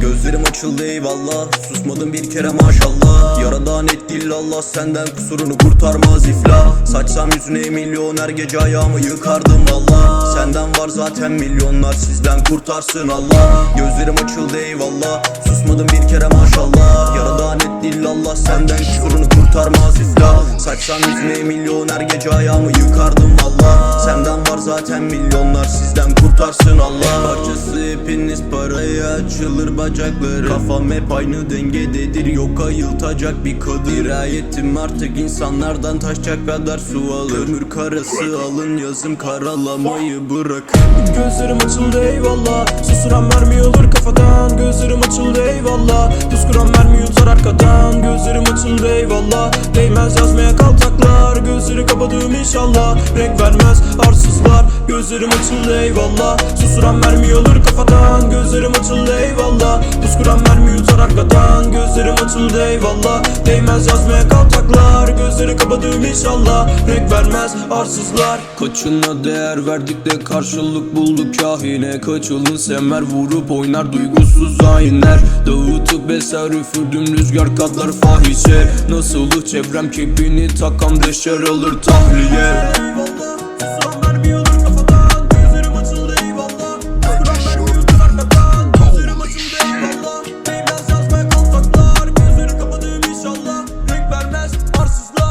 Gözlerim açıldı eyvallah. Susmadım bir kere maşallah. Yaradan etti Allah senden kusurunu kurtarmaz iflah. Saçsam yüzüne milyon her gece ayağımı yıkardım valla Senden var zaten milyonlar sizden kurtarsın Allah. Gözlerim açıldı eyvallah. Susmadım bir kere maşallah. Yaradan etti Allah senden kusurunu kurtarmaz iflah. Saçsam yüzüne milyon her gece ayağımı yıkardım valla. Senden var zaten milyonlar. Sizden kurtarsın Allah. Parçası hepiniz paraya açılır bacakları. Kafam hep aynı dengededir. Yok ayıltacak bir kadır. Dirayetim artık insanlardan taşacak kadar su alır. Kömür karası alın yazım karalamayı bırakın Gözlerim açıldı eyvallah. Susuran mermi olur kafadan. Gözlerim açıldı eyvallah. Kuskuran mermi yutar arkadan Gözlerim açıldı eyvallah. Değmez yazmaya kaltaklar Gözleri kapadım inşallah. Renk vermez arsızlar. Gözlerim açıldı eyvallah. Susuran mermi olur kafadan. Gözlerim açıldı eyvallah. Kuskuran mermi yutar arkadan Açıldı eyvallah. Değmez yazmaya kaltaklar Gözleri kapadım inşallah. Renk vermez arsızlar. Kaçına değer verdik de karşılık bulduk kahine. Kaçılın semer vurup oynar duygusuz hainler. Dağıtıp eser üfürdüm rüzgar katlar fahişe. Nasıl çevrem kepini takan deşer alır tahliye vermez arsızlar